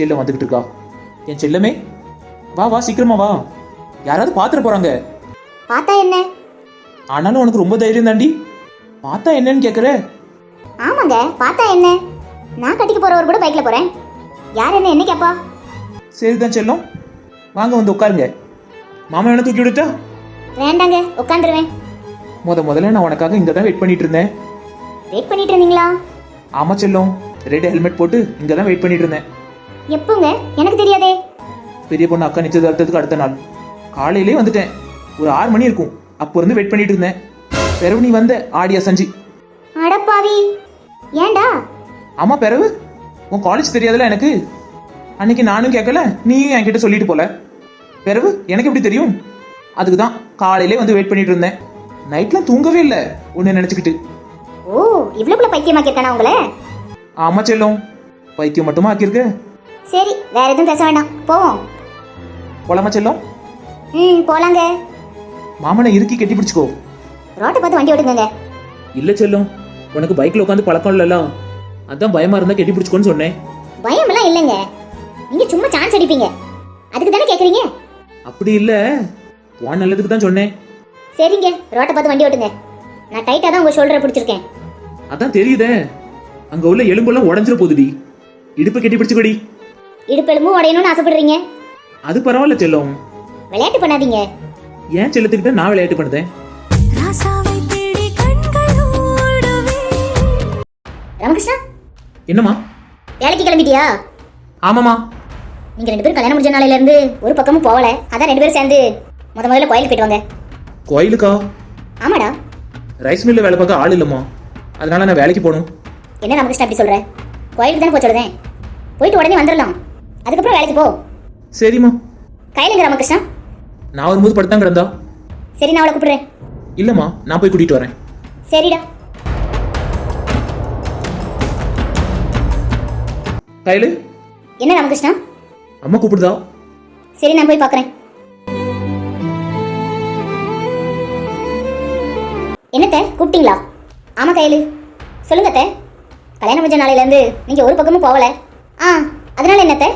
செல்லம் வந்துகிட்டு இருக்கா? என் செல்லமே வா வா சீக்கிரமா வா. யாராவது பாத்துட்டு போறாங்க. பார்த்தா என்ன? ஆனாலும் உனக்கு ரொம்ப தைரியம் தாண்டி. பார்த்தா என்னன்னு கேக்குற? ஆமாங்க பார்த்தா என்ன? நான் கட்டிக்க போறவர் கூட பைக்ல போறேன். யார் என்ன என்ன கேப்பா? சரிதான் செல்லம். வாங்க வந்து உட்காருங்க. மாமா என்ன தூக்கி விடுட்டா வேண்டாங்க உட்காந்துருவேன். முத முதல்ல நான் உனக்காக இங்க தான் வெயிட் பண்ணிட்டு இருந்தேன். வெயிட் பண்ணிட்டு இருந்தீங்களா? ஆமா செல்லம். ரெட் ஹெல்மெட் போட்டு இங்க தான் வெயிட் பண்ணிட்டு இருந்தேன். எப்போங்க? எனக்கு தெரியாதே. பெரிய பொண்ணு அக்கா நிச்சயதார்த்தத்துக்கு அடுத்த நாள். காலையிலே வந்துட்டேன். ஒரு ஆறு மணி இருக்கும். அப்போ இருந்து வெயிட் பண்ணிட்டு இருந்தேன். பிறகு நீ வந்த ஆடி அசஞ்சி அடப்பாவி ஏன்டா ஆமா பிறகு உன் காலேஜ் தெரியாதுல எனக்கு? அன்னைக்கு நானும் கேட்கல நீயும் என்கிட்ட சொல்லிட்டு போல. பிறகு எனக்கு எப்படி தெரியும்? அதுக்கு தான் காலையிலே வந்து வெயிட் பண்ணிட்டு இருந்தேன். நைட்லாம் தூங்கவே இல்லை ஒன்று நினச்சிக்கிட்டு. ஓ இவ்வளவுக்குள்ள பைத்தியமாக்கிருக்கானா உங்களை? ஆமா செல்லம். பைத்தியம் மட்டுமா ஆக்கியிருக்க? சரி வேற எதுவும் பேச வேண்டாம். போவோம். போலாமா செல்லம்? ம் போலாங்க. மாமனை இறுக்கி கட்டி பிடிச்சிக்கோ. ரோட்டை பார்த்து வண்டி ஓட்டுங்க இல்ல செல்லம் உனக்கு பைக்ல உட்காந்து பழக்கம் இல்லல அதான் பயமா இருந்தா கட்டி பிடிச்சிக்கோன்னு சொன்னேன். பயமெல்லாம் இல்லைங்க. நீங்க சும்மா சான்ஸ் அடிப்பீங்க. அதுக்கு தானே கேக்குறீங்க? அப்படி இல்ல. உன் நல்லதுக்கு தான் சொன்னேன். சரிங்க ரோட்டை பார்த்து வண்டி ஓட்டுங்க. நான் டைட்டா தான் உங்க ஷோல்டரை பிடிச்சிருக்கேன். அதான் தெரியுதே. அங்க உள்ள எலும்பெல்லாம் உடஞ்சிர போகுதுடி இடுப்பு கட்டி பிடிச்சுக்கோடி. இடுப்பெலும்பும் உடையணும்னு ஆசைப்படுறீங்க? அது பரவாயில்ல செல்லம். விளையாட்டு பண்ணாதீங்க. ஏன் செல்லத்துக்கிட்ட நான் விளையாட்டு பண்ணுதேன்? ராசாவை தேடி கண்கள் ஓடுவே. ராமகிருஷ்ணா என்னம்மா? வேலைக்கு கிளம்பிட்டியா? ஆமாமா நீங்க ரெண்டு பேரும் கல்யாணம் முடிஞ்ச நாளையில இருந்து ஒரு பக்கமும் போகல. அதான் ரெண்டு பேரும் சேர்ந்து முத முதல்ல கோயிலுக்கு போயிட்டு வாங்க. கோயிலுக்கா? ஆமாடா. ரைஸ் மில்ல வேலை பார்க்க ஆள் இல்லம்மா. அதனால நான் வேலைக்கு போகணும். என்ன ராமகிருஷ்ணா அப்படி சொல்ற? கோயிலுக்கு தானே போய் சொல்லுதேன். போயிட்டு உடனே வந்துடலாம் அதுக்கப்புறம் வேலைக்கு போ. சரிம்மா. கையிலங்க ராமகிருஷ்ணா. நான் வரும்போது படுத்தான் கிடந்தா? சரி நான் அவளை கூப்பிடுறேன். இல்லம்மா நான் போய் கூட்டிட்டு வரேன். சரிடா. கையில? என்ன ராமகிருஷ்ணா? அம்மா கூப்பிடுதா? சரி நான் போய் பார்க்கறேன் என்னத்த கூப்பிட்டீங்களா? ஆமா கையலு. சொல்லுங்க அத்தை. கல்யாணம் முடிஞ்ச நாளையில இருந்து நீங்க ஒரு பக்கமும் போகல. ஆ அதனால என்னத்த?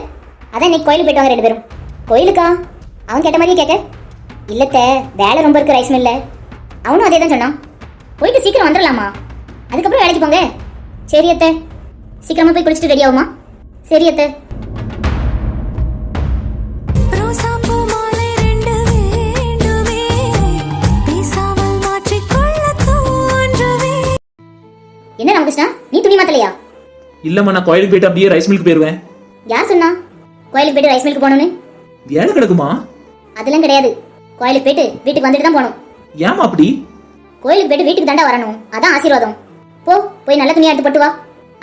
அதான் இன்னைக்கு கோயிலுக்கு போயிட்டு வாங்க ரெண்டு பேரும். கோயிலுக்கா? அவன் கேட்ட மாதிரியே கேட்க இல்லத்த வேலை ரொம்ப இருக்கு ரைஸ் மில்ல. அவனும் அதே தான் சொன்னான். போயிட்டு சீக்கிரம் வந்துடலாமா அதுக்கப்புறம் வேலைக்கு போங்க. சரி அத்தை. சீக்கிரமா போய் குளிச்சுட்டு ரெடி ஆகுமா? சரி அத்தை. என்ன ராமகிருஷ்ணா? நீ துணி மாத்தலையா? இல்லம்மா நான் கோயிலுக்கு போயிட்டு அப்படியே ரைஸ் மில்க்கு போயிருவேன். யார் சொன்னா? கோயிலுக்கு போயிட்டு ரைஸ் மில்க்கு போகணும்னு? வேலை கிடக்குமா? அதெல்லாம் கிடையாது. கோயிலுக்கு போயிட்டு வீட்டுக்கு வந்துட்டு தான் போகணும். ஏமா அப்படி? கோயிலுக்கு போயிட்டு வீட்டுக்கு தாண்டா வரணும். அதான் ஆசீர்வாதம். போ போய் நல்ல துணியா எடுத்து போட்டு வா.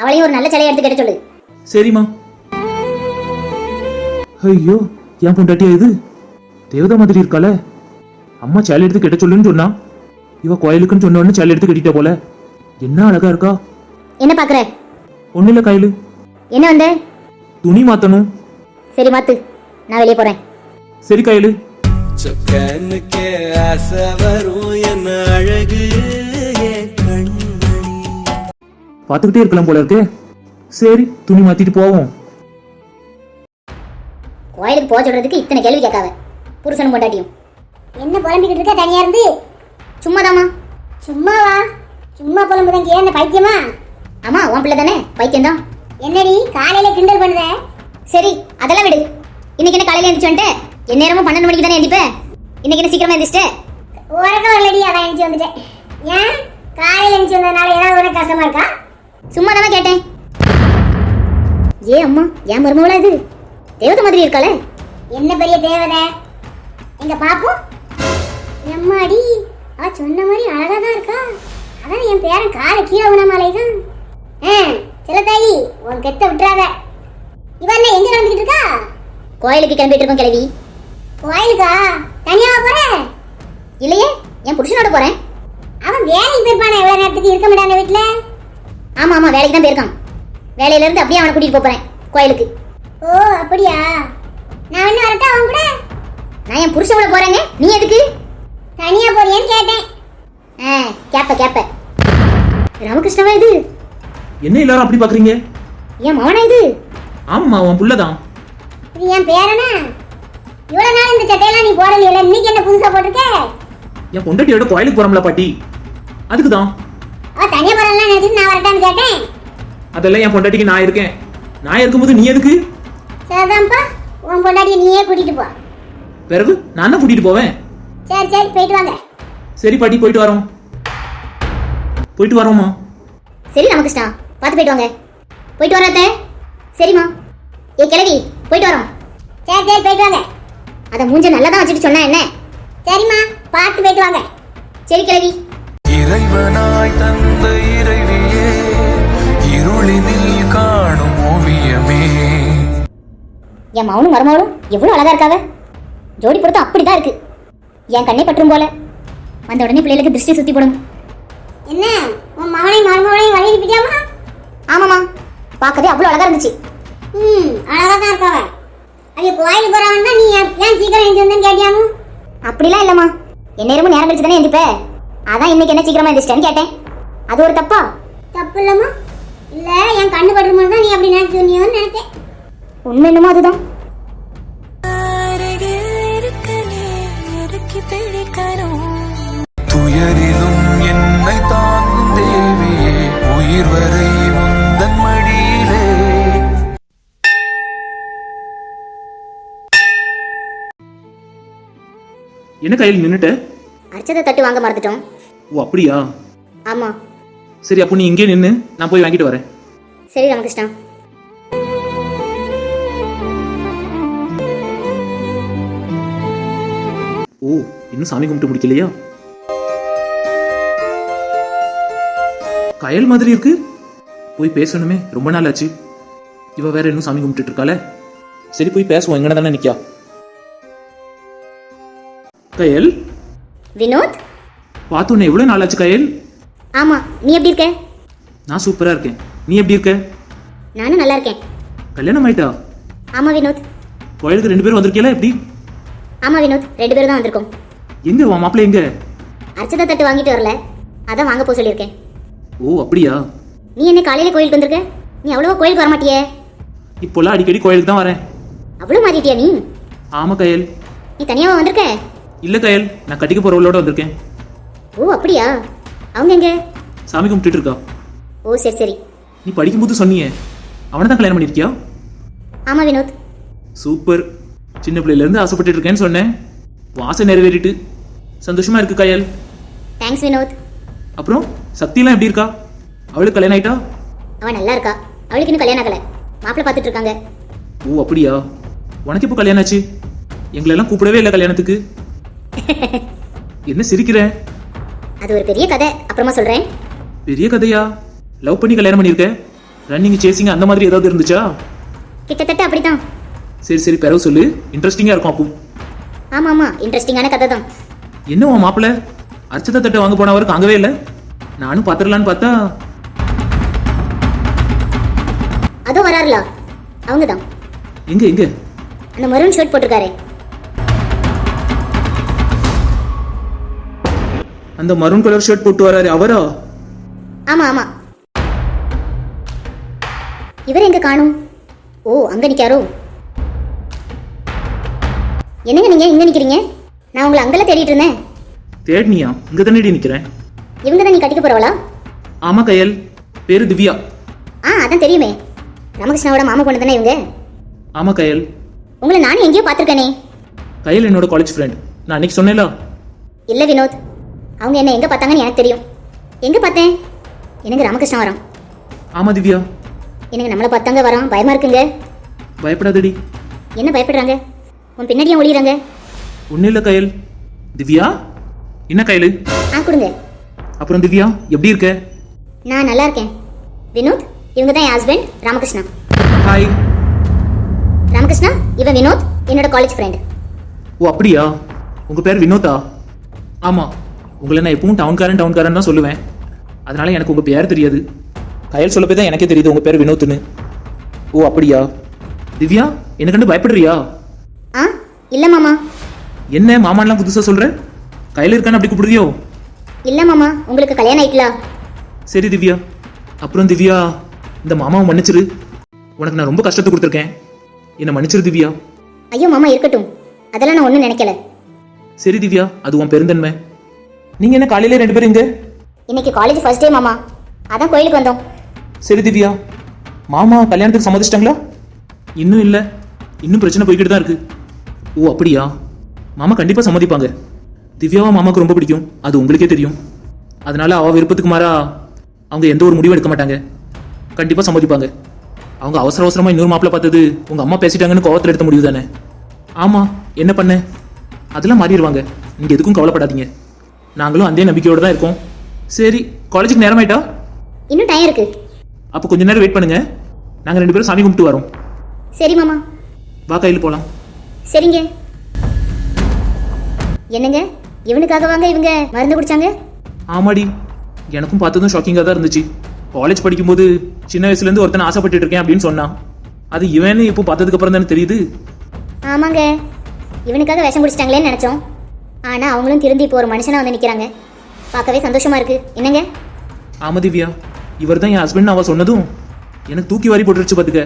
அவளையும் ஒரு நல்ல சிலையை எடுத்து கேட்ட சொல்லு. சரிம்மா. ஐயோ ஏன் பொண்டாட்டியா இது? தேவதா மாதிரி இருக்கால அம்மா சேலை எடுத்து கெட்ட சொல்லுன்னு சொன்னா. இவ கோயிலுக்குன்னு சொன்ன உடனே சேலை எடுத்து கட்டிட்டா போல. என்ன அழகா இருக்கா? என்ன பாக்குற? ஒண்ணு இல்ல கையில. என்ன வந்த? துணி மாத்தணும். சரி மாத்து. நான் வெளியே போறேன். சரி கையில. சொக்கனுக்கே ஆசை வரும் என்ன அழகு பார்த்துக்கிட்டே இருக்கலாம் போல இருக்கே. சரி துணி மாத்திட்டு போவோம். கோயிலுக்கு போக சொல்றதுக்கு இத்தனை கேள்வி கேட்காத. புருஷனும் பொண்டாட்டியும். என்ன புலம்பிக்கிட்டு இருக்க தனியா இருந்து? சும்மாதாம்மா. சும்மாவா? சும்மா புலம்புதங்க என்ன பைத்தியமா? ஆமா உன் பிள்ளை தானே. பைத்தியம் தான் என்னடி காலையில கிண்டல் பண்ணுத? சரி அதெல்லாம் விடு. இன்னைக்கு என்ன காலையில வந்துட்ட? என் நேரமும் பன்னெண்டு மணிக்கு தானே எந்திப்ப? இன்னைக்கு என்ன சீக்கிரமா எந்திரிச்சிட்ட? உறக்கம் வரலடி அதான் எழுந்து வந்துட்டேன் ஏன்? காலையில் எழுந்து வந்ததுனால ஏதாவது உனக்கு கஷ்டமா இருக்கா? சும்மா தானே கேட்டேன். ஏ அம்மா ஏன் மருமவளா இது? தேவதை மாதிரி இருக்காளே. என்ன பெரிய தேவதை? எங்க பாப்போம் எம்மாடி அவ சொன்ன மாதிரி அழகா தான் இருக்கா. அதான் என் பேரன் காலை கீழே உணமாலை தான் ஆ செல்லத்தாயி உன் கெத்த விட்டுறாத. இவ என்ன எங்க கிளம்பிக்கிட்டு இருக்கா? கோயிலுக்கு கிளம்பிட்டு இருக்கோம் கிளவி கோயிலுக்கா? தனியாவா போற? இல்லையே என் புருஷனோட போறேன். அவன் வேலைக்கு போயிருப்பானே எவ்வளவு நேரத்துக்கு இருக்க மாட்டான வீட்டுல ஆமா ஆமா வேலைக்கு தான் போயிருக்கான். வேலையில இருந்து அப்படியே அவனை கூட்டிட்டு போறேன் கோயிலுக்கு. ஓ அப்படியா? நான் என்ன வரட்டா அவன் கூட? நான் என் புருஷனோட போறேங்க. நீ எதுக்கு? தனியா போறியான்னு கேட்டேன். ஆ கேப்ப கேப்ப. ராமகிருஷ்ணவா இது? என்ன எல்லாரும் அப்படி பாக்குறீங்க? என் மவனா இது? ஆமா உன் புள்ளதான். இது என் பேரனா? இவ்வளவு நாள் இந்த சட்டையெல்லாம் நீ போடலையில இன்னைக்கு என்ன புதுசா போட்டிருக்க? என் பொண்டாட்டியோட கோயிலுக்கு போறோம்ல பாட்டி. அதுக்கு தான் அவ தனியா போறலாம் நினைச்சிட்டு நான் வரட்டான்னு கேட்டேன். அதெல்லாம் என் பொண்டாட்டிக்கு நான் இருக்கேன். நான் இருக்கும்போது நீ எதுக்கு? சரிதான்ப்பா உன் பொண்டாட்டியை நீயே கூட்டிட்டு போ. பிறகு நான் தான் கூட்டிட்டு போவேன். சரி சரி போயிட்டு வாங்க. சரி பாட்டி போயிட்டு வரோம். போயிட்டு வரோம்மா. சரி ராமகிருஷ்ணா பார்த்து போயிட்டு வாங்க. போயிட்டு வராத்த சரிம்மா. ஏ கிழவி போயிட்டு வரோம். சரி சரி போயிட்டு வாங்க. அதை மூஞ்ச நல்லா தான் வச்சுட்டு சொன்னா என்ன? சரிம்மா பார்த்து போயிட்டு வாங்க. சரி கிழவி. இறைவனாய் தந்த இறைவியே இருளினில் காணும் ஓவியமே. என் மௌனும் மருமகளும் எவ்வளவு அழகா இருக்காவ? ஜோடி பொருத்தம் அப்படிதான் இருக்கு. என் கண்ணை பற்றும் போல. வந்த உடனே பிள்ளைகளுக்கு திருஷ்டி சுத்தி போடும். என்ன? உன் மகனையும் மருமகனையும் வழி அனுப்பிட்டியாமா ஆமாமா பார்க்கவே அவ்வளவு அழகா இருந்துச்சு. ம் அழகா தான் இருக்காவ. அவங்க கோயிலுக்கு போறவன் தான் நீ ஏன் சீக்கிரம் எழுந்து வந்தேன்னு கேட்டியாமு அப்படிலாம் இல்லம்மா. என் நேரமும் நேரம் கழிச்சு தானே எந்திப்ப? அதான் இன்னைக்கு என்ன சீக்கிரமா எந்திரிச்சிட்டேன்னு கேட்டேன். அது ஒரு தப்பா? தப்பு இல்லம்மா. இல்ல என் கண்ணு பட்டுருமோ தான் நீ அப்படி நினைச்சு சொன்னியோன்னு நினைச்சேன். உண்மை என்னமோ அதுதான். துயரிலும் என்னை தாங்கும் தேவியே. உயிர் வரை என்ன கையில் நின்னுட்ட? அர்ச்சதை தட்டு வாங்க மறந்துட்டோம். ஓ அப்படியா? ஆமா. சரி அப்போ நீ இங்கே நின்று நான் போய் வாங்கிட்டு வரேன். சரி ராமகிருஷ்ணா. ஓ இன்னும் சாமி கும்பிட்டு முடிக்கலையா? கயல் மாதிரி இருக்கு. போய் பேசணுமே ரொம்ப நாள் ஆச்சு. இவ வேற இன்னும் சாமி கும்பிட்டுட்டு இருக்காளே. சரி போய் பேசுவோம் எங்கன தானே நிக்கா. கயல். வினோத்? பார்த்து உன்னை எவ்வளவு நாள் ஆச்சு கயல்? ஆமா நீ எப்படி இருக்க? நான் சூப்பரா இருக்கேன். நீ எப்படி இருக்க? நானும் நல்லா இருக்கேன். கல்யாணம் ஆயிட்டா? ஆமா வினோத். கோயிலுக்கு ரெண்டு பேரும் வந்திருக்கீங்களா எப்படி? ஆமா வினோத். ரெண்டு பேரும் தான் வந்திருக்கோம். எங்க உன் மாப்பிள்ளை எங்க? அர்ச்சதை தட்டு வாங்கிட்டு வரல. அதான் வாங்க போக சொல்லியிருக்கேன். ஓ அப்படியா? நீ என்ன காலையில கோயிலுக்கு வந்திருக்க? நீ அவ்வளவா கோயிலுக்கு வர மாட்டியே இப்போல்லாம் அடிக்கடி கோயிலுக்கு தான் வரேன். அவ்வளவு மாறிட்டியா நீ? ஆமா கயல். நீ தனியாவா வந்திருக்க? இல்ல கயல். நான் கட்டிக்க போறவளோட வந்திருக்கேன். ஓ அப்படியா? அவங்க எங்க? சாமி கும்பிட்டுட்டு இருக்கா? ஓ சரி சரி. நீ படிக்கும்போது சொன்னியே. அவனை தான் கல்யாணம் பண்ணிருக்கியா ஆமா வினோத். சூப்பர். சின்ன பிள்ளையில இருந்து ஆசைப்பட்டு இருக்கேன்னு சொன்னேன். வாசை நிறைவேறிட்டு. சந்தோஷமா இருக்கு கயல். தேங்க்ஸ் வினோத். அப்புறம் சக்திலாம் எப்படி இருக்கா? அவளுக்கு கல்யாணம் ஆயிட்டா? அவன் நல்லா இருக்கா? அவளுக்கு இன்னும் கல்யாணம் ஆகல. மாப்பிள்ளை பார்த்துட்டு இருக்காங்க. ஓ அப்படியா? உனக்கு எப்போ கல்யாணம் ஆச்சு? எங்களெல்லாம் கூப்பிடவே இல்லை கல்யாணத்துக்கு. என்ன சிரிக்கிற? அது ஒரு பெரிய கதை. அப்புறமா சொல்றேன். பெரிய கதையா? லவ் பண்ணி கல்யாணம் பண்ணியிருக்க? ரன்னிங் சேசிங் அந்த மாதிரி ஏதாவது இருந்துச்சா? கிட்டத்தட்ட அப்படித்தான். சரி சரி பிறகு சொல்லு. இன்ட்ரெஸ்டிங்கா இருக்கும் அப்போ. ஆமா ஆமா இன்ட்ரெஸ்டிங்கான கதை தான் என்ன உன் மாப்பிள்ள அர்ச்சதை தட்டை வாங்க போனவர் காங்கவே இல்லை? நானும் பாத்துடலான்னு பார்த்தா. அதோ வராருல. அவங்க தான் எங்க எங்க? அந்த மரூன் ஷர்ட் போட்டிருக்காரு. அந்த மரூன் கலர் ஷர்ட் போட்டு வராரு அவரா? ஆமா ஆமா. இவர் எங்க காணும்? ஓ அங்க நிக்காரோ? என்னங்க நீங்க இங்க நிக்கிறீங்க? நான் உங்களை அங்கெல்லாம் தேடிட்டு இருந்தேன். தேடினியா? இங்க தானே நிக்கிறேன். இவங்க தான் நீ கட்டிக்க போறவளா? ஆமா கையல். பேரு திவ்யா. ஆ அதான் தெரியுமே. ராமகிருஷ்ணாவோட மாமா பொண்ணு தானே இவங்க? ஆமா கையல். உங்களை நானும் எங்கேயோ பார்த்துருக்கேனே. கையல் என்னோட காலேஜ் ஃப்ரெண்ட் நான் அன்னைக்கு சொன்னேன்ல. இல்ல வினோத். அவங்க என்ன எங்க பார்த்தாங்கன்னு எனக்கு தெரியும். எங்க பார்த்தேன்? எனக்கு ராமகிருஷ்ணா வரான். ஆமா திவ்யா. எனக்கு நம்மளை பார்த்தாங்க வரான். பயமா இருக்குங்க. பயப்படாதடி. என்ன பயப்படுறாங்க? உன் பின்னாடியே ஒளியுறாங்க. ஒன்னும் இல்லை கையல். திவ்யா? என்ன கையல்? ஆ கொடுங்க. அப்புறம் திவ்யா எப்படி இருக்க? நான் நல்லா இருக்கேன். வினோத் இவங்க தான் என் ஹஸ்பண்ட் ராமகிருஷ்ணா. ஹாய் ராமகிருஷ்ணா இவன் வினோத் என்னோட காலேஜ் ஃப்ரெண்ட் ஓ அப்படியா? உங்க பேர் வினோதா ஆமா. உங்களை நான் எப்பவும் டவுன்காரன் டவுன்காரன் தான் சொல்லுவேன். அதனால எனக்கு உங்க பேர் தெரியாது. கயல் சொல்ல போய் தான் எனக்கே தெரியுது உங்க பேர் வினோத்னு ஓ அப்படியா? திவ்யா என்ன கண்டு பயப்படுறியா? ஆ இல்ல மாமா. என்ன மாமான்லாம் புதுசா சொல்ற? கையில இருக்கான்னு அப்படி கூப்பிடுறியோ? இல்ல மாமா உங்களுக்கு கல்யாணம் ஆயிட்டலா? சரி திவ்யா. அப்புறம் திவ்யா இந்த மாமாவை மன்னிச்சிரு. உனக்கு நான் ரொம்ப கஷ்டத்தை கொடுத்துருக்கேன். என்னை மன்னிச்சிரு திவ்யா. ஐயோ மாமா இருக்கட்டும். அதெல்லாம் நான் ஒன்றும் நினைக்கல. சரி திவ்யா அது உன் பெருந்தன்மை. நீங்க என்ன காலையில ரெண்டு பேரும் இங்க? இன்னைக்கு காலேஜ் ஃபர்ஸ்ட் டே மாமா. அதான் கோயிலுக்கு வந்தோம். சரி திவ்யா மாமா கல்யாணத்துக்கு சம்மதிச்சிட்டாங்களா? இன்னும் இல்லை. இன்னும் பிரச்சனை போய்கிட்டு தான் இருக்கு. ஓ அப்படியா? மாமா கண்டிப்பாக சம்மதிப்பாங்க. திவ்யாவை மாமாவுக்கு ரொம்ப பிடிக்கும். அது உங்களுக்கே தெரியும். அதனால அவ விருப்பத்துக்கு மாறா அவங்க எந்த ஒரு முடிவும் எடுக்க மாட்டாங்க. கண்டிப்பாக சம்மதிப்பாங்க. அவங்க அவசர அவசரமாக இன்னொரு மாப்பிள்ளை பார்த்தது உங்கள் அம்மா பேசிட்டாங்கன்னு கோவத்தில் எடுத்த முடிவு தானே ஆமாம் என்ன பண்ண? அதெல்லாம் மாறிடுவாங்க. நீங்கள் எதுக்கும் கவலைப்படாதீங்க. நாங்களும் அதே நம்பிக்கையோடு தான் இருக்கோம். சரி காலேஜுக்கு நேரம் ஆயிட்டா? இன்னும் டைம் இருக்கு. அப்போ கொஞ்ச நேரம் வெயிட் பண்ணுங்க. நாங்கள் ரெண்டு பேரும் சாமி கும்பிட்டு வரோம். சரி மாமா. வா கையில் போகலாம் சரிங்க. என்னங்க? இவனுக்காக வாங்க இவங்க மருந்து குடிச்சாங்க? ஆமாடி. எனக்கும் பார்த்ததும் ஷாக்கிங்காக தான் இருந்துச்சு. காலேஜ் படிக்கும்போது சின்ன வயசுலேருந்து ஒருத்தனை ஆசைப்பட்டுட்டு இருக்கேன் அப்படின்னு சொன்னான். அது இவனு இப்போ பார்த்ததுக்கு அப்புறம் தானே தெரியுது? ஆமாங்க. இவனுக்காக விஷம் குடிச்சிட்டாங்களேன்னு நினைச்சோம். ஆனா அவங்களும் திருந்தி இப்போ ஒரு மனுஷனா வந்து நிக்கிறாங்க. பார்க்கவே சந்தோஷமா இருக்கு. என்னங்க? ஆமா திவ்யா. இவர் தான் என் ஹஸ்பண்ட் அவ சொன்னதும் எனக்கு தூக்கி வாரி போட்டுருச்சு பார்த்துக்க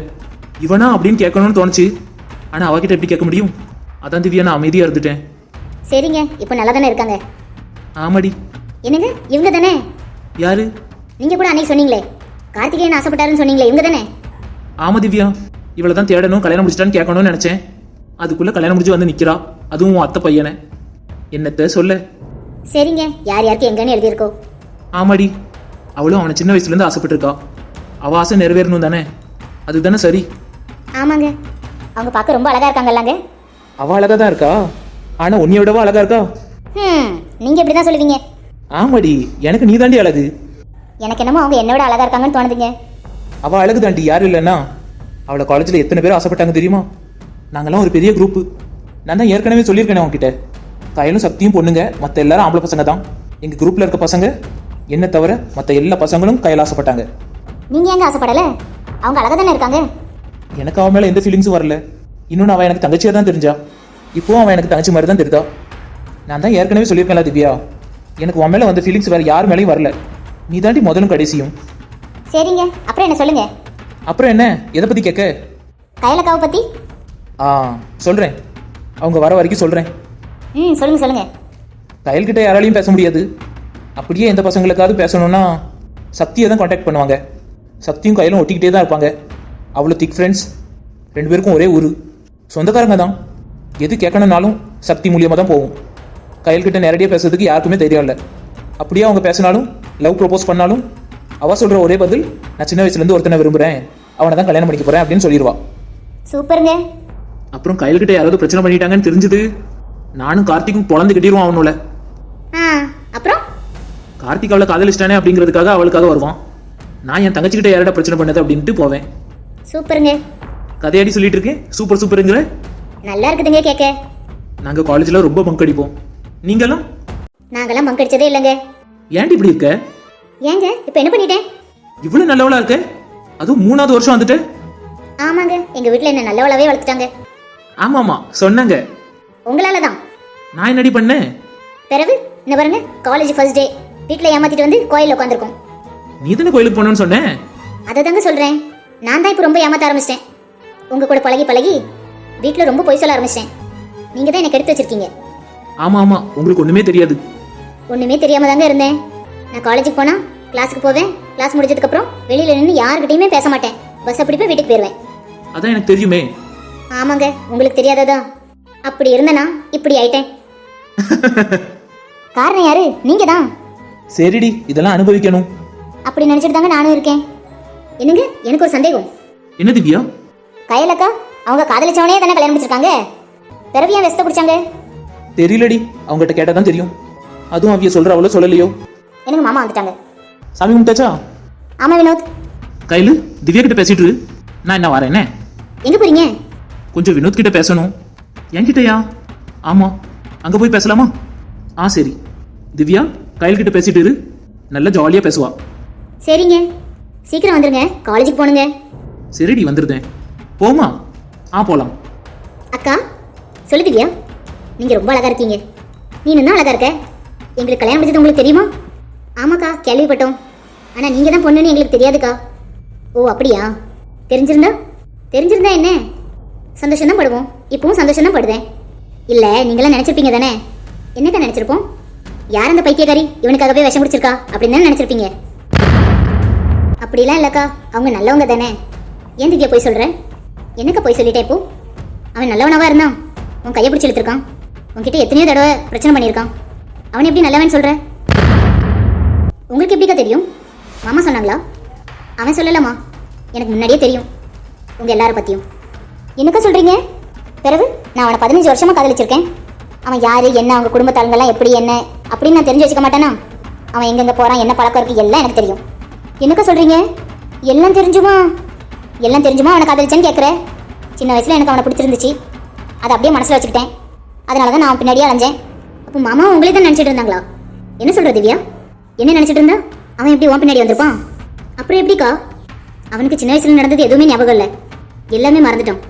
இவனா அப்படின்னு கேட்கணும்னு தோணுச்சு. ஆனால் அவகிட்ட எப்படி கேட்க முடியும்? அதான் திவ்யா நான் அமைதியாக இருந்துட்டேன். சரிங்க. இப்போ நல்லா தானே இருக்காங்க? ஆமாடி. என்னங்க? இவங்க தானே யாரு? நீங்க கூட அன்னைக்கு சொன்னீங்களே. கார்த்திகேயன் ஆசைப்பட்டாருன்னு சொன்னீங்களே இவங்க தானே ஆமா திவ்யா. இவளை தான் தேடணும் கல்யாணம் முடிச்சிட்டான்னு கேட்கணும்னு நினச்சேன். அதுக்குள்ளே கல்யாணம் முடிச்சு வந்து நிற்கிறா அதுவும் அத்தை பையனை. என்னத்த சொல்ல? சரிங்க. யார் யாருக்கு எங்கன்னு எழுதியிருக்கோ. ஆமாடி. அவளும் அவனை சின்ன வயசுலேருந்து ஆசைப்பட்டிருக்கா. அவ ஆசை நிறைவேறணும் தானே? அதுதானே சரி. ஆமாங்க. அவங்க பார்க்க ரொம்ப அழகா இருக்காங்கல்லாங்க. அவ அழகா தான் இருக்கா? ஆனா உன்னைய விடவா அழகா இருக்கா? ம் நீங்க இப்படி தான் சொல்லுவீங்க. ஆமாடி. எனக்கு நீ தாண்டி அழகு. எனக்கு என்னமோ அவங்க என்னோட அழகா இருக்காங்கன்னு தோணுதுங்க. அவ அழகு தாண்டி யாரும் இல்லைன்னா அவளை காலேஜில் எத்தனை பேர் ஆசைப்பட்டாங்க தெரியுமா? நாங்கெல்லாம் ஒரு பெரிய குரூப்பு நான் தான் ஏற்கனவே சொல்லியிருக்கேனே உன்கிட்ட. கையிலும் சக்தியும் பொண்ணுங்க. மற்ற எல்லாரும் ஆம்பளை பசங்க தான் எங்கள் குரூப்பில் இருக்க பசங்க என்ன தவிர மற்ற எல்லா பசங்களும் கையில் ஆசைப்பட்டாங்க. நீங்க எங்க ஆசைப்படல? அவங்க அழகா தானே இருக்காங்க? எனக்கு அவன் மேலே எந்த ஃபீலிங்ஸும் வரல. இன்னொன்று அவன் எனக்கு தங்கச்சியாக தான் தெரிஞ்சா. இப்போவும் அவன் எனக்கு தங்கச்சி மாதிரி தான் தெரிதா? நான் தான் ஏற்கனவே சொல்லியிருக்கேன்ல திவ்யா. எனக்கு உன் மேலே வந்த ஃபீலிங்ஸ் வேறு யார் மேலேயும் வரல. நீ தாண்டி முதலும் கடைசியும். சரிங்க. அப்புறம் என்ன சொல்லுங்க? அப்புறம் என்ன? எதை பற்றி கேட்க? கையலக்காவை பத்தி? ஆ சொல்கிறேன் அவங்க வர வரைக்கும் சொல்கிறேன் ம் சொல்லுங்க சொல்லுங்க. கயல்கிட்ட யாராலையும் பேச முடியாது. அப்படியே எந்த பசங்களுக்காவது பேசணும்னா சக்தியை தான் காண்டாக்ட் பண்ணுவாங்க. சக்தியும் கையிலும் ஒட்டிக்கிட்டே தான் இருப்பாங்க. அவ்வளோ திக் ஃப்ரெண்ட்ஸ் ரெண்டு பேருக்கும் ஒரே ஊர். சொந்தக்காரங்க தான். எது கேட்கணும்னாலும் சக்தி மூலியமாக தான் போகும். கையல்கிட்ட நேரடியாக பேசுறதுக்கு யாருக்குமே தெரியும் இல்லை. அப்படியே அவங்க பேசினாலும் லவ் ப்ரப்போஸ் பண்ணாலும் அவ சொல்கிற ஒரே பதில் நான் சின்ன வயசுலேருந்து ஒருத்தனை விரும்புகிறேன் அவனை தான் கல்யாணம் பண்ணிக்க போகிறேன் அப்படின்னு சொல்லிடுவா. சூப்பருங்க. அப்புறம் கையல்கிட்ட யாராவது பிரச்சனை பண்ணிட்டாங்கன்னு தெரிஞ்சது? நானும் கார்த்திக்கும் பொழந்து கட்டிடுவோம் அவனோட. ஆ அப்புறம்? கார்த்திக் அவளை காதலிச்சிட்டானே அப்படிங்கிறதுக்காக அவளுக்காக வருவான். நான் என் தங்கச்சிக்கிட்ட யாரோட பிரச்சனை பண்ணது அப்படின்ட்டு போவேன். சூப்பருங்க. கதையாடி சொல்லிட்டு இருக்கேன் சூப்பர் சூப்பருங்கிற? நல்லா இருக்குதுங்க கேட்க நாங்கள் காலேஜில் ரொம்ப பங்க் அடிப்போம். நீங்களும் நாங்கெல்லாம் பங்கடிச்சதே இல்லைங்க. ஏன்டி இப்படி இருக்க? ஏங்க இப்போ என்ன பண்ணிட்டேன்? இவ்வளோ நல்லவளா இருக்க? அதுவும் மூணாவது வருஷம் வந்துட்டு? ஆமாங்க எங்க வீட்ல என்ன நல்லவளாவே வளர்த்துட்டாங்க. ஆமாம்மா சொன்னாங்க. உங்களால தான் நான் என்னடி பண்ணேன் பிறகு என்ன பாருங்க காலேஜ் ஃபர்ஸ்ட் டே வீட்ல ஏமாத்திட்டு வந்து கோயில்ல உட்காந்துருக்கோம் நீ தானே கோயிலுக்கு போகணும்னு சொன்னேன் அதை தாங்க சொல்றேன். நான் தான் இப்போ ரொம்ப ஏமாத்த ஆரம்பிச்சிட்டேன். உங்க கூட பழகி பழகி வீட்ல ரொம்ப பொய் சொல்ல ஆரம்பிச்சிட்டேன். நீங்க தான் எனக்கு எடுத்து வச்சிருக்கீங்க. ஆமாம் ஆமாம் உங்களுக்கு ஒன்றுமே தெரியாது. ஒண்ணுமே தெரியாம தாங்க இருந்தேன். நான் காலேஜுக்கு போனா கிளாஸுக்கு போவேன். கிளாஸ் முடிஞ்சதுக்கு அப்புறம் வெளியில நின்று யாருக்கிட்டையுமே பேச மாட்டேன். பஸ் அப்படி போய் வீட்டுக்கு போயிடுவேன் அதான் எனக்கு தெரியுமே. ஆமாங்க உங்களுக்கு தெரியாததா? அப்படி இருந்தனா இப்படி ஆயிட்டேன். காரணம் யாரு? நீங்க தான் சரிடி இதெல்லாம் அனுபவிக்கணும். அப்படி நினைச்சிட்டு தாங்க நானும் இருக்கேன். என்னங்க? எனக்கு ஒரு சந்தேகம். என்ன திவ்யா? கையலக்கா அவங்க காதலிச்சவனே தானே கல்யாணம் முடிச்சிருக்காங்க? ஏன் வெஸ்த குடிச்சாங்க தெரியலடி அவங்ககிட்ட கேட்டால் தான் தெரியும். அதுவும் அவிய சொல்கிற அவ்வளோ சொல்லலையோ? எனக்கு மாமா வந்துட்டாங்க. சாமி கும்பிட்டாச்சா? ஆமா வினோத். கையில் திவ்யா கிட்ட பேசிட்டு இரு. நான் என்ன வரேன் என்ன? எங்க போறீங்க? கொஞ்சம் வினோத் கிட்ட பேசணும். என்கிட்டயா? ஆமா. அங்க போய் பேசலாமா? ஆ சரி. திவ்யா கையில் கிட்ட பேசிட்டு இரு. நல்லா ஜாலியா பேசுவா. சரிங்க. சீக்கிரம் வந்துருங்க. காலேஜுக்கு போகணுங்க சரிடி வந்துருதேன். போமா? ஆ போலாம். அக்கா சொல்லு திவ்யா. நீங்க ரொம்ப அழகா இருக்கீங்க. நீ இன்னும் அழகா இருக்க. எங்களுக்கு கல்யாணம் முடிச்சது உங்களுக்கு தெரியுமா? ஆமாக்கா கேள்விப்பட்டோம். ஆனா நீங்க தான் பொண்ணுன்னு எங்களுக்கு தெரியாதுக்கா. ஓ அப்படியா? தெரிஞ்சிருந்தா? தெரிஞ்சிருந்தா என்ன? சந்தோஷம் தான் படுவோம். இப்பவும் சந்தோஷம் தான் படுதேன். இல்ல நீங்களாம் நினைச்சிருப்பீங்க தானே? என்னக்கா நினச்சிருப்போம்? யார் அந்த பைத்தியக்காரி? இவனுக்காகவே விஷம் குடிச்சிருக்கா? அப்படின்னு தானே நினச்சிருப்பீங்க? அப்படிலாம் இல்லக்கா அவங்க நல்லவங்க தானே. ஏன் திவ்யா போய் சொல்ற? என்னக்கா போய் சொல்லிட்டேன் இப்போ? அவன் நல்லவனாவா இருந்தான்? உன் கையை பிடிச்சி இழுத்துருக்கான். உன்கிட்ட எத்தனையோ தடவை பிரச்சனை பண்ணியிருக்கான். அவன் எப்படி நல்லவன் சொல்ற? உங்களுக்கு எப்படிக்கா தெரியும்? மாமா சொன்னாங்களா? அவன் சொல்லலாமா எனக்கு முன்னாடியே தெரியும். உங்க எல்லாரை பத்தியும். என்னக்கா சொல்றீங்க? பிறகு நான் அவனை பதினஞ்சு வருஷமா காதலிச்சிருக்கேன். அவன் யாரு என்ன அவங்க குடும்பத்தாளுங்கெல்லாம் எப்படி என்ன அப்படின்னு நான் தெரிஞ்சு வச்சுக்க மாட்டேனா? அவன் எங்கெங்க போறான் என்ன பழக்கம் இருக்கு எல்லாம் எனக்கு தெரியும். என்னக்கா சொல்றீங்க? எல்லாம் தெரிஞ்சுமா? எல்லாம் தெரிஞ்சுமா அவனை காதலிச்சேன்னு கேட்குறேன் சின்ன வயசுல எனக்கு அவனை பிடிச்சிருந்துச்சு. அதை அப்படியே மனசில் வச்சுக்கிட்டேன். அதனால தான் நான் பின்னாடியே அலைஞ்சேன். அப்போ மாமா உங்களே தான் நினச்சிட்டு இருந்தாங்களா? என்ன சொல்கிற திவ்யா? என்ன நினச்சிட்டு இருந்தா? அவன் எப்படி உன் பின்னாடி வந்திருப்பான்? அப்புறம் எப்படிக்கா? அவனுக்கு சின்ன வயசில் நடந்தது எதுவுமே ஞாபகம் இல்லை. எல்லாமே மறந்துட்டான்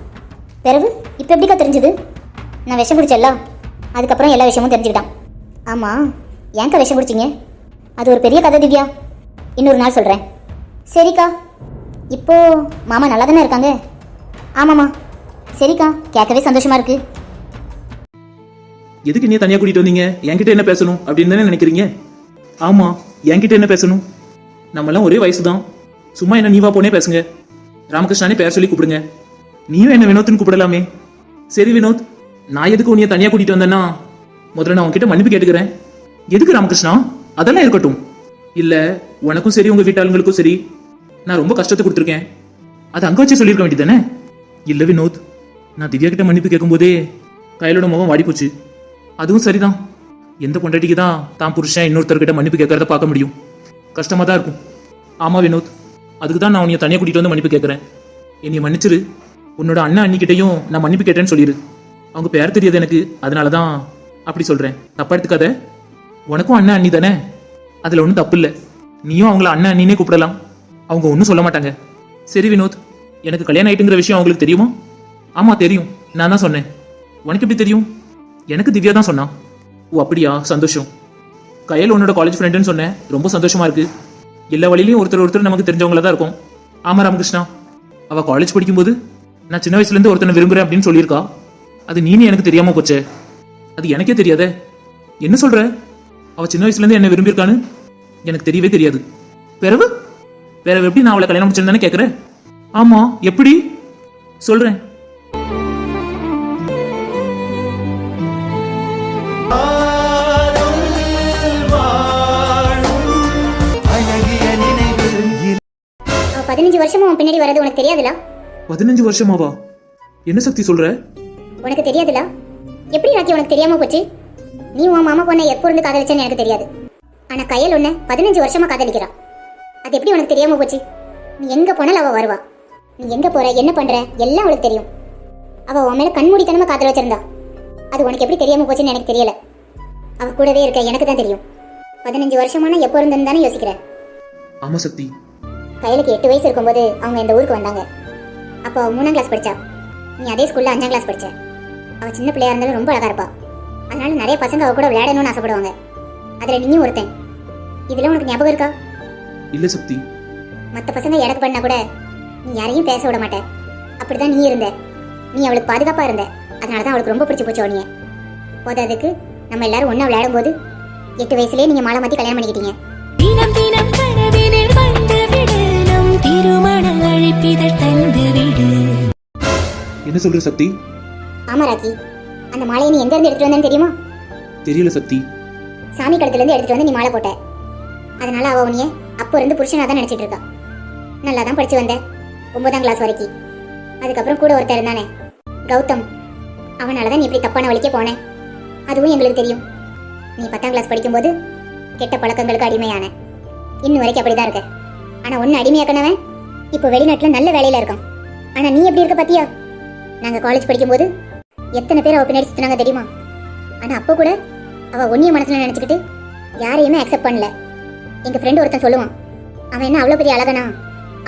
பிறகு? இப்போ எப்படிக்கா தெரிஞ்சது? நான் விஷம் குடிச்சல்ல அதுக்கப்புறம் எல்லா விஷயமும் தெரிஞ்சுக்கிட்டான். ஆமாம் ஏன்க்கா விஷம் குடிச்சிங்க? அது ஒரு பெரிய கதை திவ்யா. இன்னொரு நாள் சொல்கிறேன் சரிக்கா. இப்போ மாமா நல்லா தானே இருக்காங்க? ஆமாம்மா. சரிக்கா கேட்கவே சந்தோஷமாக இருக்கு. எதுக்கு நீ தனியாக கூட்டிட்டு வந்தீங்க? என்கிட்ட என்ன பேசணும் அப்படின்னு தானே நினைக்கிறீங்க? ஆமாம் என்கிட்ட என்ன பேசணும்? நம்மலாம் ஒரே வயசு தான் சும்மா என்ன நீவா போனே பேசுங்க. ராமகிருஷ்ணானே பேர் சொல்லி கூப்பிடுங்க. நீயும் என்ன வினோத்துன்னு கூப்பிடலாமே. சரி வினோத் நான் எதுக்கு உன்னைய தனியா கூட்டிட்டு வந்தேன்னா? முதல்ல நான் உன்கிட்ட மன்னிப்பு கேட்டுக்கிறேன். எதுக்கு ராமகிருஷ்ணா? அதெல்லாம் இருக்கட்டும். இல்ல உனக்கும் சரி உங்க வீட்டாளுங்களுக்கும் சரி. நான் ரொம்ப கஷ்டத்தை கொடுத்துருக்கேன். அது அங்க வச்சு சொல்லியிருக்க வேண்டியதானே இல்ல வினோத் நான் திவ்யா கிட்ட மன்னிப்பு கேட்கும்போதே கையிலோட முகம் வாடி போச்சு அதுவும் சரிதான். எந்த பொண்டாட்டிக்கு தான் தான் புருஷன் இன்னொருத்தர்கிட்ட மன்னிப்பு கேட்கறத பார்க்க முடியும். கஷ்டமா தான் இருக்கும். ஆமா வினோத் அதுக்கு தான் நான் உன்னை தனியாக கூட்டிட்டு வந்து மன்னிப்பு கேட்கறேன். என்னை மன்னிச்சிரு. உன்னோட அண்ணன் அண்ணிக்கிட்டையும் நான் மன்னிப்பு கேட்டேன்னு சொல்லிடு அவங்க பேர் தெரியாது எனக்கு அதனால தான் அப்படி சொல்றேன். தப்பா எடுத்துக்காத. உனக்கும் அண்ணன் அண்ணி தானே? அதில் ஒன்றும் தப்பு இல்லை நீயும் அவங்கள அண்ணன் அண்ணினே கூப்பிடலாம். அவங்க ஒன்றும் சொல்ல மாட்டாங்க. சரி வினோத் எனக்கு கல்யாணம் ஆயிட்டுங்கிற விஷயம் அவங்களுக்கு தெரியுமா? ஆமாம் தெரியும். நான் தான் சொன்னேன். உனக்கு எப்படி தெரியும்? எனக்கு திவ்யா தான் சொன்னான். ஓ அப்படியா? சந்தோஷம். கையில் உன்னோட காலேஜ் ஃப்ரெண்டுன்னு சொன்னேன். ரொம்ப சந்தோஷமா இருக்கு. எல்லா வழியிலையும் ஒருத்தர் ஒருத்தர் நமக்கு தெரிஞ்சவங்கள தான் இருக்கும். ஆமாம் ராமகிருஷ்ணா. அவள் காலேஜ் படிக்கும்போது நான் சின்ன வயசுலேருந்து ஒருத்தனை விரும்புறேன் அப்படின்னு சொல்லியிருக்கா? அது நீனு எனக்கு தெரியாமல் போச்சே. அது எனக்கே தெரியாதே. என்ன சொல்கிற அவள் சின்ன வயசுலேருந்து என்ன விரும்பியிருக்கான்னு எனக்கு தெரியவே தெரியாது. பிறவு? பிறவு எப்படி நான் அவளை கல்யாணம் முடிச்சிருந்தேன்னு கேட்குறேன் ஆமாம் எப்படி? சொல்கிறேன் பதினஞ்சு வருஷமும் உன் பின்னாடி வர்றது உனக்கு தெரியாதுல? பதினஞ்சு வருஷமாவா? என்ன சக்தி சொல்ற? உனக்கு தெரியாதுல? எப்படி ராக்கி உனக்கு தெரியாம போச்சு? நீ உன் மாமா பொண்ணை எப்போ இருந்து காதலிச்சேன்னு எனக்கு தெரியாது. ஆனா கையல் உன்னை பதினஞ்சு வருஷமா காதலிக்கிறா. அது எப்படி உனக்கு தெரியாம போச்சு? நீ எங்க போனாலும் அவ வருவா. நீ எங்க போற என்ன பண்ற எல்லாம் அவளுக்கு தெரியும். அவ உன் மேல கண்மூடித்தனமா காதல் வச்சிருந்தா. அது உனக்கு எப்படி தெரியாம போச்சுன்னு எனக்கு தெரியல. அவ கூடவே இருக்க எனக்கு தான் தெரியும். பதினஞ்சு வருஷமான எப்போ இருந்தேன்னு தானே யோசிக்கிறேன். ஆமா சக்தி. கையலுக்கு எட்டு வயசு இருக்கும்போது அவங்க இந்த ஊருக்கு வந்தாங்க. அப்போ மூணாம் கிளாஸ் படிச்சா? நீ அதே ஸ்கூல்ல அஞ்சாம் கிளாஸ் படிச்ச. அவ சின்ன பிள்ளையா இருந்தாலும் ரொம்ப அழகா இருப்பா. அதனால நிறைய பசங்க அவ கூட விளையாடணும்னு ஆசைப்படுவாங்க. அதுல நீயும் ஒருத்தன். இதெல்லாம் உனக்கு ஞாபகம் இருக்கா? இல்ல சக்தி. மற்ற பசங்க எடக்கு பண்ணா கூட நீ யாரையும் பேச விட மாட்ட. அப்படிதான் நீ இருந்த. நீ அவளுக்கு பாதுகாப்பா இருந்த. அதனால தான் அவளுக்கு ரொம்ப பிடிச்சி போச்சு உன்னைய. போதாதுக்கு நம்ம எல்லாரும் ஒண்ணா விளையாடும் போது எட்டு வயசுலயே நீங்க மாலை மாத்தி கல்யாணம் பண்ணிக்கிட்டீங்க. திருமண அழைப்பிதழ் தந்து விடு. என்ன சொல்ற சக்தி? ஆமா ராக்கி. அந்த மாலையை நீ எங்க இருந்து எடுத்துட்டு வந்தேன்னு தெரியுமா? தெரியல சக்தி. சாமி கழுத்துல இருந்து எடுத்துட்டு வந்து நீ மாலை போட்ட. அதனால அவ உன்னைய அப்போ இருந்து புருஷனா தான் நினைச்சிட்டு இருக்கா. நல்லா தான் படிச்சு வந்த. ஒன்பதாம் கிளாஸ் வரைக்கும். அதுக்கப்புறம் கூட ஒருத்தர் இருந்தானே. கௌதம். அவனால தான் நீ இப்படி தப்பான வழிக்கே போனேன் அதுவும் எங்களுக்கு தெரியும். நீ பத்தாம் கிளாஸ் படிக்கும்போது கெட்ட பழக்கங்களுக்கு அடிமையான. இன்னும் வரைக்கும் அப்படிதான் இருக்க. ஆனா ஒன்னு அடிமையாக்கனவன் இப்போ வெளிநாட்டுல நல்ல வேலையில இருக்கான் ஆனா நீ எப்படி இருக்க பாத்தியா? நாங்க காலேஜ் படிக்கும்போது எத்தனை பேர் அவ பின்னாடி சுற்றினாங்க தெரியுமா? ஆனா அப்போ கூட அவள் ஒன்றிய மனசுல நினச்சிக்கிட்டு யாரையுமே அக்செப்ட் பண்ணல. எங்க ஃப்ரெண்டு ஒருத்தன் சொல்லுவான் அவன் என்ன அவ்வளோ பெரிய அழகனா?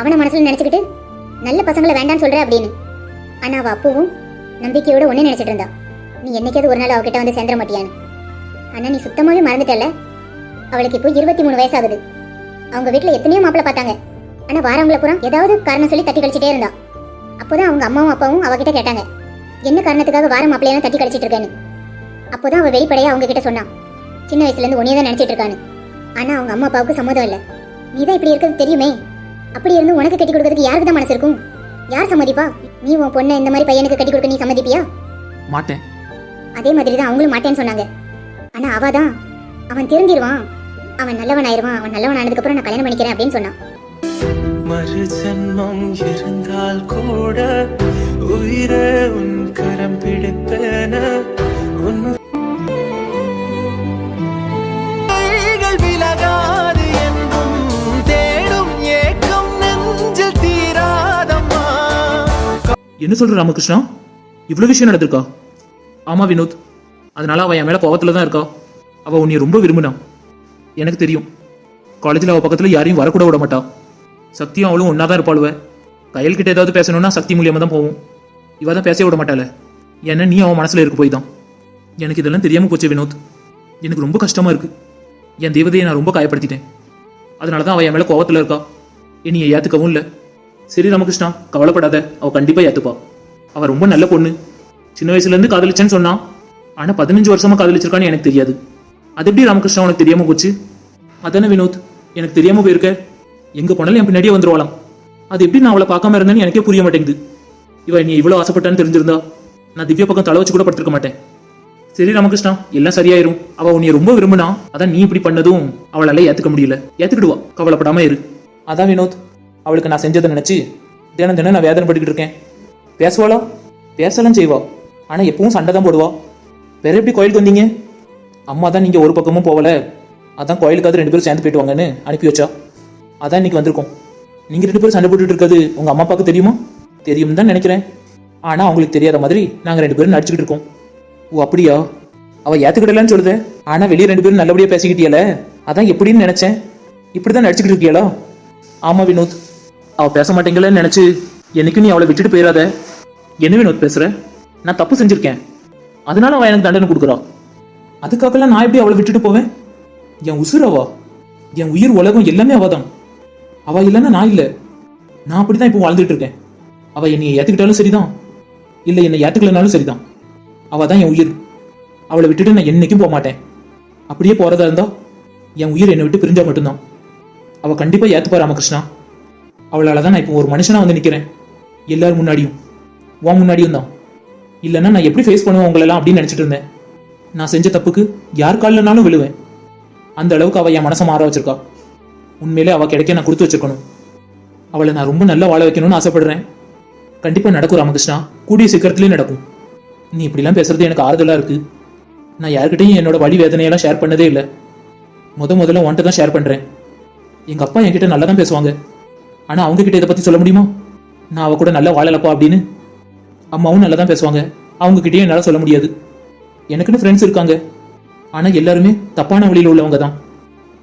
அவனை மனசுல நினச்சிக்கிட்டு நல்ல பசங்களை வேண்டான்னு சொல்ற அப்படின்னு. ஆனா அவ அப்பவும் நம்பிக்கையோட ஒன்றே நினைச்சிட்டு இருந்தா. நீ என்னைக்காவது ஒரு நாள் அவகிட்ட வந்து சேர்ந்துட மாட்டியான்னு? ஆனால் நீ சுத்தமாகவே மறந்துட்டல அவளுக்கு இப்போ இருபத்தி மூணு வயசாகுது அவங்க வீட்டில் எத்தனையோ மாப்பிள்ளை பார்த்தாங்க. ஆனா வாரவங்களை பூரா ஏதாவது காரணம் சொல்லி தட்டி கழிச்சிட்டே இருந்தா. அப்போதான் அவங்க அம்மாவும் அப்பாவும் அவகிட்ட கேட்டாங்க. என்ன காரணத்துக்காக வாரம் மாப்பிள்ளையான தட்டி கழிச்சிட்டு இருக்கேன்னு? அப்போதான் அவ வெளிப்படையா அவங்க கிட்ட சொன்னான். சின்ன வயசுல இருந்து உன்னையே தான் நினைச்சிட்டு இருக்கான்னு. ஆனா அவங்க அம்மா அப்பாவுக்கு சம்மதம் இல்ல. நீ தான் இப்படி இருக்கிறது தெரியுமே. அப்படி இருந்து உனக்கு கட்டி கொடுக்கறதுக்கு யாருக்கு தான் மனசு இருக்கும்? யார் சம்மதிப்பா? நீ உன் பொண்ணை இந்த மாதிரி பையனுக்கு கட்டி கொடுக்க நீ சம்மதிப்பியா? மாட்டேன். அதே மாதிரி தான் அவங்களும் மாட்டேன்னு சொன்னாங்க. ஆனா அவ தான் அவன் திருந்திருவான் அவன் நல்லவன் ஆயிருவான் அவன் நல்லவன் ஆனதுக்கு அப்புறம் நான் கல்யாணம் பண்ணிக்கிறேன் அப்படின்னு சொன்னான். மறு ஜென்மம் இருந்தால் கூட உயிரே உன் கரம் பிடிப்பேன. உன் கைகள் விலகாது என்றும் தேடும் ஏக்கம் நெஞ்சில் தீராதம்மா. என்ன சொல்ற ராமகிருஷ்ணா? இவ்வளவு விஷயம் நடந்திருக்கா? ஆமா வினோத் அதனால அவ என் மேல கோவத்துல தான் இருக்கா. அவ உன்னை ரொம்ப விரும்பினா. எனக்கு தெரியும். காலேஜில் அவ பக்கத்துல யாரையும் வரக்கூட விட மாட்டா. சக்தியும் அவளும் ஒன்றா தான் இருப்பாளுவ. கையல்கிட்ட ஏதாவது பேசணும்னா சக்தி மூலியமாக தான் போகும் இவ தான் பேசவே விட மாட்டாள. ஏன்னா நீ அவன் மனசில் இருக்க போய் தான் எனக்கு இதெல்லாம் தெரியாமல் போச்சு வினோத். எனக்கு ரொம்ப கஷ்டமாக இருக்குது என் தேவதையை நான் ரொம்ப காயப்படுத்திட்டேன். அதனால தான் அவள் என் மேலே கோவத்துல இருக்கா. என்னைய ஏற்றுக்கவும் இல்லை. சரி ராமகிருஷ்ணா கவலைப்படாத. அவள் கண்டிப்பாக ஏற்றுப்பா அவள் ரொம்ப நல்ல பொண்ணு. சின்ன வயசுலேருந்து காதலிச்சேன்னு சொன்னான் ஆனால் பதினஞ்சு வருஷமாக காதலிச்சிருக்கான்னு எனக்கு தெரியாது. அது எப்படி ராமகிருஷ்ணா உனக்கு தெரியாமல் போச்சு? அதானே வினோத் எனக்கு தெரியாமல் போயிருக்க. எங்க போனாலும் என் பின்னாடியே வந்துருவாளாம். அது எப்படி நான் அவளை பார்க்காம இருந்தேன்னு எனக்கே புரிய மாட்டேங்குது. இவன் நீ இவ்வளவு ஆசைப்பட்டான்னு தெரிஞ்சிருந்தா நான் திவ்யா பக்கம் தலை வச்சு கூட படுத்திருக்க மாட்டேன். சரி ராமகிருஷ்ணா எல்லாம் சரியாயிரும். அவ உன்னை ரொம்ப விரும்பினா அதான் நீ இப்படி பண்ணதும் அவளால ஏத்துக்க முடியல. ஏத்துக்கிடுவா. கவலைப்படாம இரு. அதான் வினோத். அவளுக்கு நான் செஞ்சதை நினைச்சு தினம் தினம் நான் வேதனை பண்ணிக்கிட்டு இருக்கேன். பேசுவாளா? பேசலாம் செய்வா. ஆனா எப்பவும் சண்டை தான் போடுவா. வேற எப்படி கோயிலுக்கு வந்தீங்க? அம்மா தான் நீங்க ஒரு பக்கமும் போகல அதான் கோயிலுக்காவது ரெண்டு பேரும் சேர்ந்து போயிட்டு வாங்கன்னு அனுப்பி வச்சா. அதான் இன்னைக்கு வந்திருக்கோம். நீங்க ரெண்டு பேரும் சண்டை போட்டுட்டு இருக்கிறது உங்க அம்மா அப்பாவுக்கு தெரியுமா? தெரியும் தான் நினைக்கிறேன். ஆனா அவங்களுக்கு தெரியாத மாதிரி நாங்க ரெண்டு பேரும் நடிச்சுக்கிட்டு இருக்கோம். ஓ அப்படியா? அவ ஏத்துக்கிடலன்னு சொல்லுது. ஆனா வெளியே ரெண்டு பேரும் நல்லபடியா பேசிக்கிட்டியல? அதான் எப்படின்னு நினைச்சேன். இப்படிதான் நடிச்சுக்கிட்டு இருக்கியாளா ஆமா வினோத். அவ பேச மாட்டேங்கலன்னு நினைச்சு என்னைக்கும் நீ அவளை விட்டுட்டு போயிடாத என்ன வினோத் பேசுற? நான் தப்பு செஞ்சிருக்கேன். அதனால அவள் எனக்கு தண்டனை கொடுக்குறா. அதுக்காகலாம் நான் எப்படி அவளை விட்டுட்டு போவேன்? என் உசுரவா என் உயிர் உலகம் எல்லாமே அவதான். அவ இல்லைன்னா நான் இல்லை. நான் அப்படிதான் இப்போ வாழ்ந்துட்டு இருக்கேன். அவ என்னை ஏத்துக்கிட்டாலும் சரிதான். இல்லை என்னை ஏத்துக்கலனாலும் சரிதான். அவ தான் என் உயிர். அவளை விட்டுட்டு நான் என்னைக்கும் போக மாட்டேன். அப்படியே போறதா இருந்தா என் உயிர் என்னை விட்டு பிரிஞ்சா மட்டும்தான். அவ கண்டிப்பா ஏத்துப்பா ராமகிருஷ்ணா? அவளால தான் நான் இப்போ ஒரு மனுஷனா வந்து நிக்கிறேன். எல்லாரும் முன்னாடியும். உன் முன்னாடியும் தான். இல்லைன்னா நான் எப்படி ஃபேஸ் பண்ணுவேன் உங்களெல்லாம் அப்படின்னு நினைச்சிட்டு இருந்தேன். நான் செஞ்ச தப்புக்கு யார் காலிலனாலும் விழுவேன். அந்த அளவுக்கு அவ என் மனசை மாற வச்சிருக்கா. உண்மையிலே அவ கிடைக்க நான் கொடுத்து வச்சிருக்கணும். அவளை நான் ரொம்ப நல்லா வாழ வைக்கணும்னு ஆசைப்படுறேன். கண்டிப்பா நடக்கும் ராமகிருஷ்ணா. கூடிய சீக்கிரத்திலேயே நடக்கும். நீ இப்படிலாம் பேசுறது எனக்கு ஆறுதலா இருக்கு. நான் யாருக்கிட்டையும் என்னோட வழி வேதனையெல்லாம் ஷேர் பண்ணதே இல்லை. முத முதல்ல உன்கிட்ட தான் ஷேர் பண்றேன். எங்க அப்பா என்கிட்ட நல்லா தான் பேசுவாங்க. ஆனா அவங்க கிட்ட இதை பத்தி சொல்ல முடியுமா? நான் அவ கூட நல்லா வாழலப்பா அப்படின்னு. அம்மாவும் நல்லா தான் பேசுவாங்க. அவங்க கிட்டயும் என்னால சொல்ல முடியாது. எனக்குன்னு ஃப்ரெண்ட்ஸ் இருக்காங்க. ஆனா எல்லாருமே தப்பான வழியில் உள்ளவங்க தான்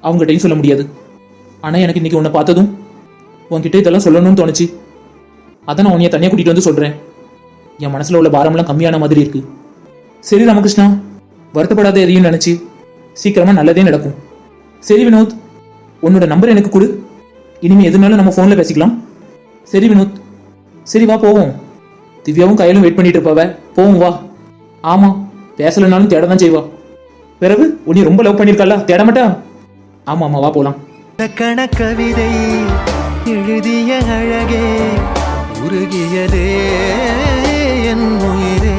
அவங்ககிட்டையும் சொல்ல முடியாது. ஆனால் எனக்கு இன்னைக்கு உன்னை பார்த்ததும் உன்கிட்ட இதெல்லாம் சொல்லணும்னு தோணுச்சு. அதான் நான் உன்னைய தனியாக கூட்டிகிட்டு வந்து சொல்கிறேன் என் மனசில் உள்ள பாரம்லாம் கம்மியான மாதிரி இருக்கு. சரி ராமகிருஷ்ணா வருத்தப்படாத எதையும் நினச்சி சீக்கிரமாக நல்லதே நடக்கும். சரி வினோத் உன்னோட நம்பர் எனக்கு கொடு. இனிமேல் எதுனாலும் நம்ம ஃபோனில் பேசிக்கலாம். சரி வினோத். சரி வா போவோம். திவ்யாவும் கையிலும் வெயிட் பண்ணிட்டு இருப்பாவ. போவோம் வா. ஆமாம் பேசலைனாலும் தேட தான் செய்வா. பிறகு உன்னை ரொம்ப லவ் பண்ணியிருக்கல்ல தேட மாட்டா ஆமாம் ஆமாம் வா போகலாம் இலக்கண கவிதை எழுதிய அழகே உருகியதே என் உயிரே.